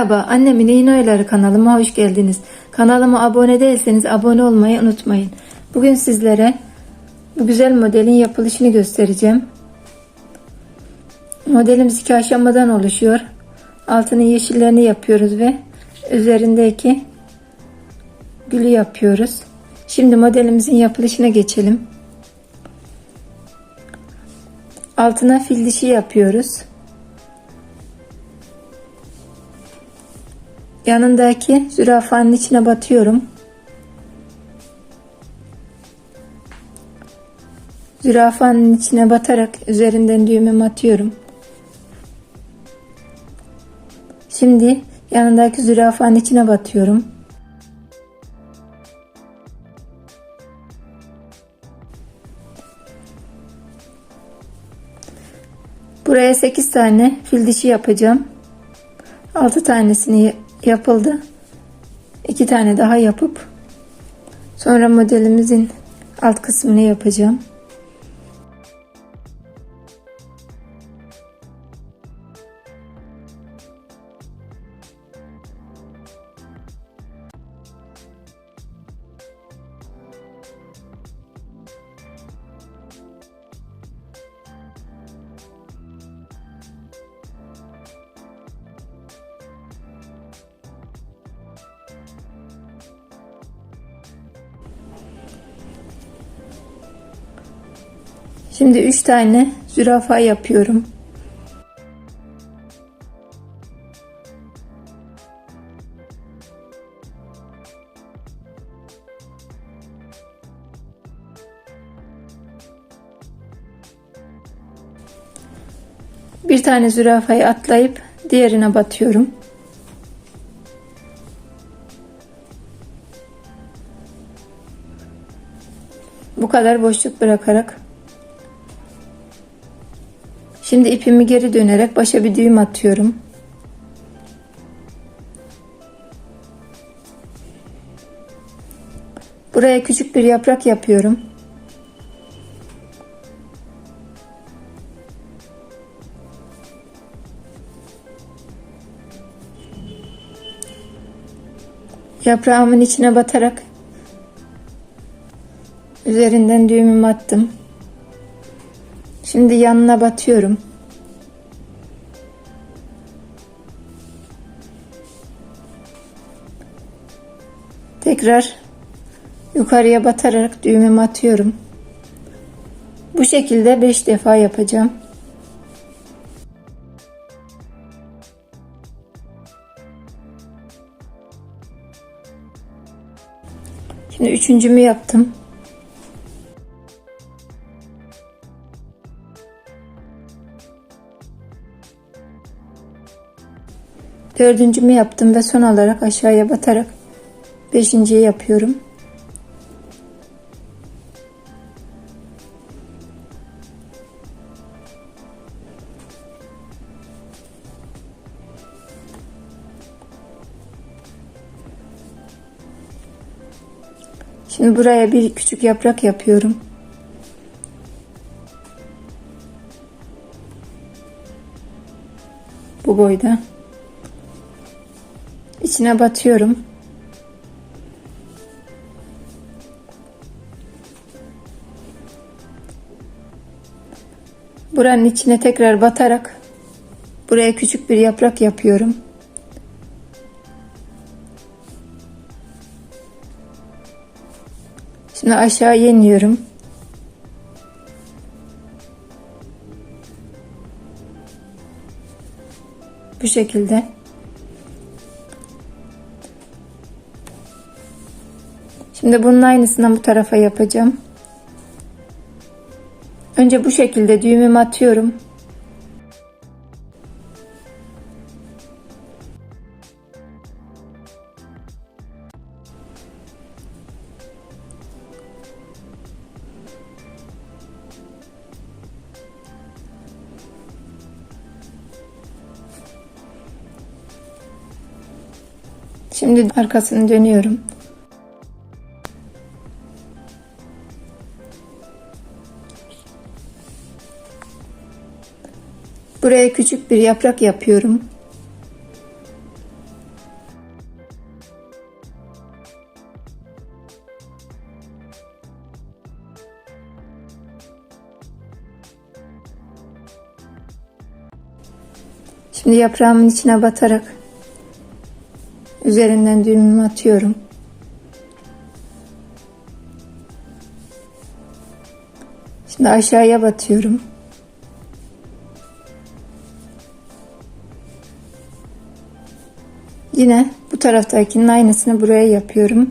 Merhaba, annemin oyları kanalıma hoş geldiniz. Kanalıma abone değilseniz abone olmayı unutmayın. Bugün sizlere bu güzel modelin yapılışını göstereceğim. Modelimiz iki aşamadan oluşuyor. Altının yeşillerini yapıyoruz ve üzerindeki gülü yapıyoruz. Şimdi modelimizin yapılışına geçelim. Altına fil dişi yapıyoruz. Yanındaki zürafanın içine batıyorum. Zürafanın içine batarak üzerinden düğümümü atıyorum. Şimdi yanındaki zürafanın içine batıyorum. Buraya 8 tane fil dişi yapacağım. 6 tanesini yapıldı. 2 tane daha yapıp sonra modelimizin alt kısmını yapacağım. Şimdi 3 tane zürafa yapıyorum. Bir tane zürafayı atlayıp diğerine batıyorum. Bu kadar boşluk bırakarak Şimdi ipimi geri dönerek başa bir düğüm atıyorum. Buraya küçük bir yaprak yapıyorum. Yaprağımın içine batarak üzerinden düğümümü attım. Şimdi yanına batıyorum. Tekrar yukarıya batarak düğümümü atıyorum. Bu şekilde 5 defa yapacağım. Şimdi üçüncümü yaptım. Dördüncümü yaptım ve son olarak aşağıya batarak beşinciyi yapıyorum. Şimdi buraya bir küçük yaprak yapıyorum. Bu boyda. İçine batıyorum. Buranın içine tekrar batarak buraya küçük bir yaprak yapıyorum. Şimdi aşağı iniyorum. Bu şekilde. Şimdi bunun aynısından bu tarafa yapacağım. Önce bu şekilde düğümümü atıyorum. Şimdi arkasını dönüyorum. Buraya küçük bir yaprak yapıyorum. Şimdi yaprağımın içine batarak üzerinden düğümümü atıyorum. Şimdi aşağıya batıyorum. Yine bu taraftakinin aynısını buraya yapıyorum.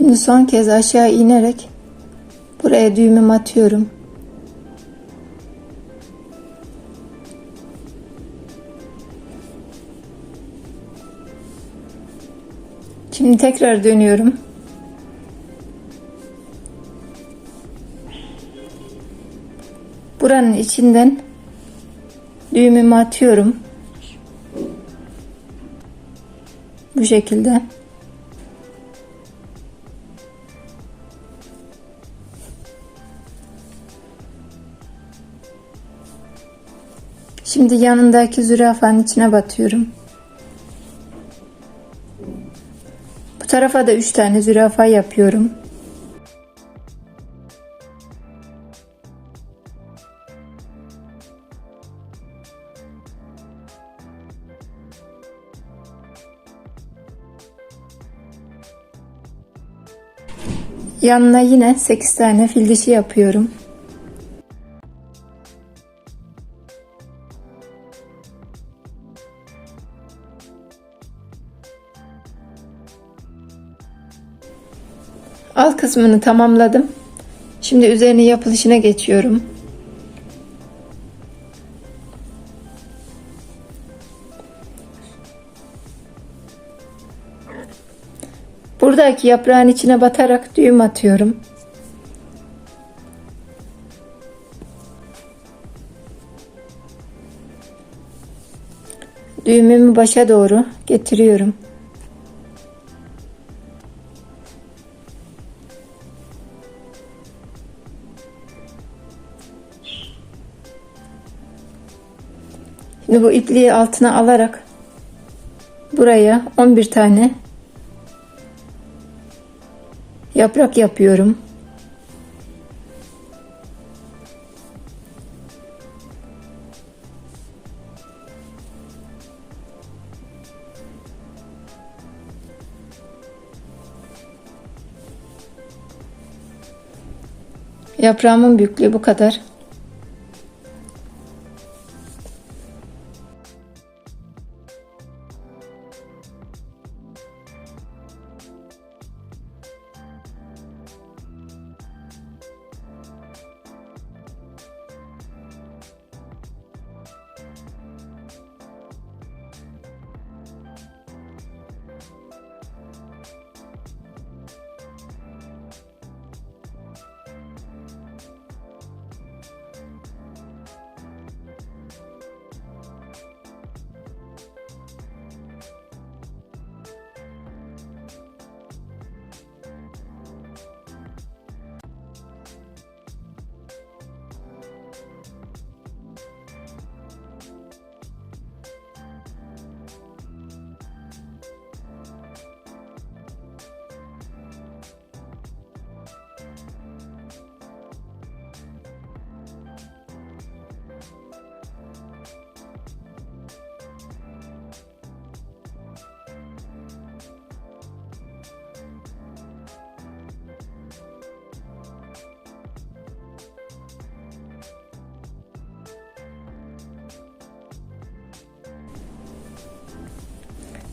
Şimdi son kez aşağı inerek buraya düğümümü atıyorum. Şimdi tekrar dönüyorum. Buranın içinden düğümümü atıyorum. Bu şekilde. Şimdi yanındaki zürafanın içine batıyorum. Bu tarafa da 3 tane zürafa yapıyorum. Yanına yine 8 tane fil dişi yapıyorum. Alt kısmını tamamladım. Şimdi üzerine yapılışına geçiyorum. Buradaki yaprağın içine batarak düğüm atıyorum. Düğümümü başa doğru getiriyorum. Şimdi bu ipliği altına alarak buraya 11 tane yaprak yapıyorum. Yaprağımın büyüklüğü bu kadar.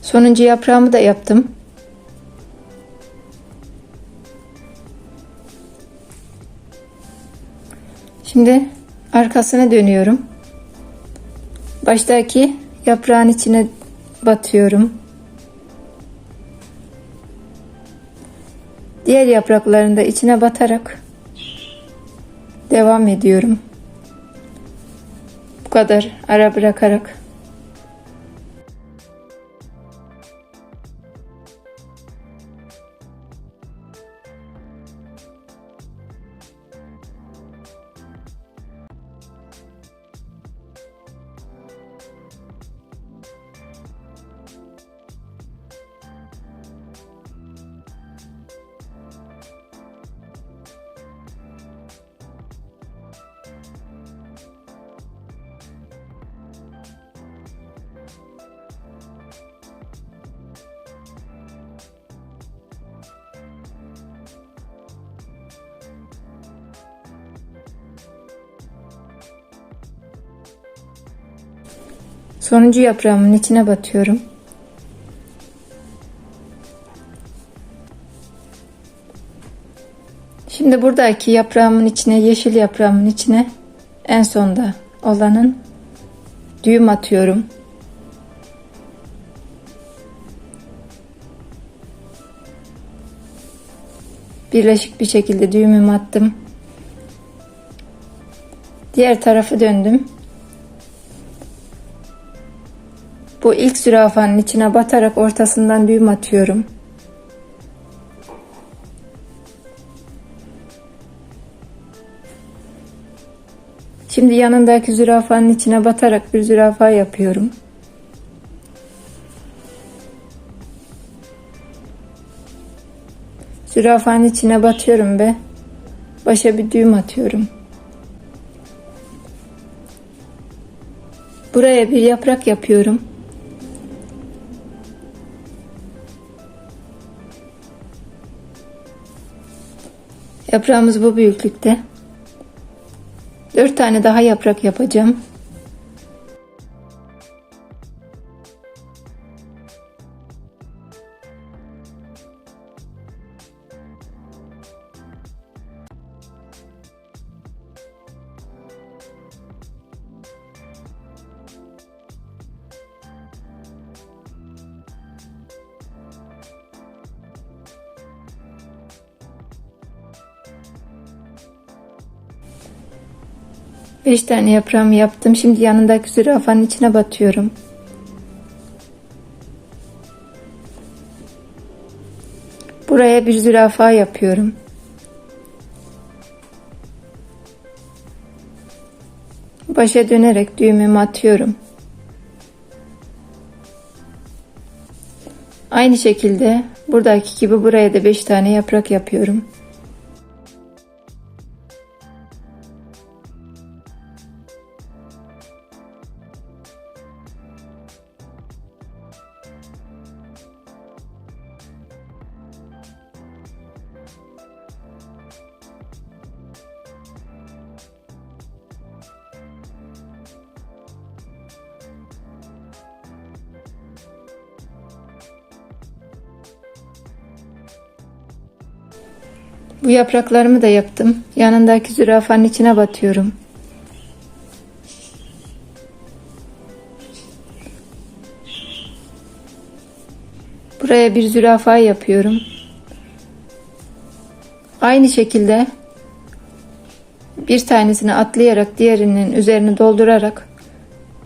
Sonuncu yaprağımı da yaptım. Şimdi arkasına dönüyorum. Baştaki yaprağın içine batıyorum. Diğer yapraklarını da içine batarak devam ediyorum. Bu kadar ara bırakarak Sonuncu yaprağımın içine batıyorum. Şimdi buradaki yaprağımın içine, yeşil yaprağımın içine en sonda olanın düğüm atıyorum. Birleşik bir şekilde düğümümü attım. Diğer tarafı döndüm. Bu ilk zürafanın içine batarak ortasından düğüm atıyorum. Şimdi yanındaki zürafanın içine batarak bir zürafa yapıyorum. Zürafanın içine batıyorum ve başa bir düğüm atıyorum. Buraya bir yaprak yapıyorum. Yaprağımız bu büyüklükte. Dört tane daha yaprak yapacağım. Beş tane yaprağımı yaptım. Şimdi yanındaki zürafanın içine batıyorum. Buraya bir zürafa yapıyorum. Başa dönerek düğümümü atıyorum. Aynı şekilde buradaki gibi buraya da 5 tane yaprak yapıyorum. Bu yapraklarımı da yaptım. Yanındaki zürafanın içine batıyorum. Buraya bir zürafa yapıyorum. Aynı şekilde bir tanesini atlayarak diğerinin üzerine doldurarak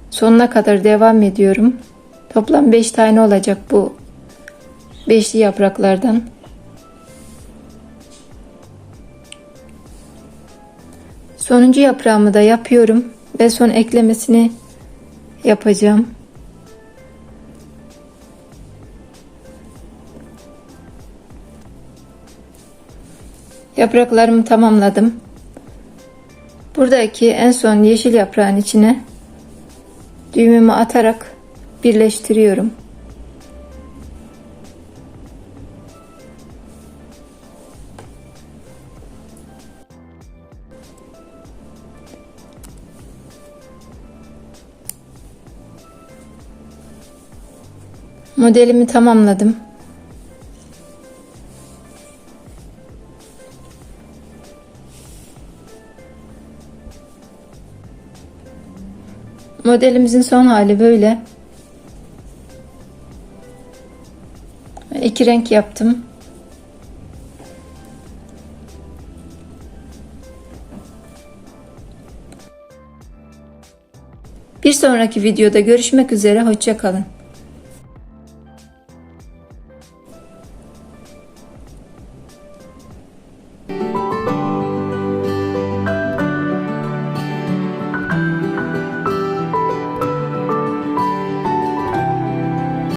sonuna kadar devam ediyorum. Toplam 5 tane olacak bu beşli yapraklardan. Sonuncu yaprağımı da yapıyorum ve son eklemesini yapacağım. Yapraklarımı tamamladım. Buradaki en son yeşil yaprağın içine düğümümü atarak birleştiriyorum. Modelimi tamamladım. Modelimizin son hali böyle. İki renk yaptım. Bir sonraki videoda görüşmek üzere. Hoşçakalın.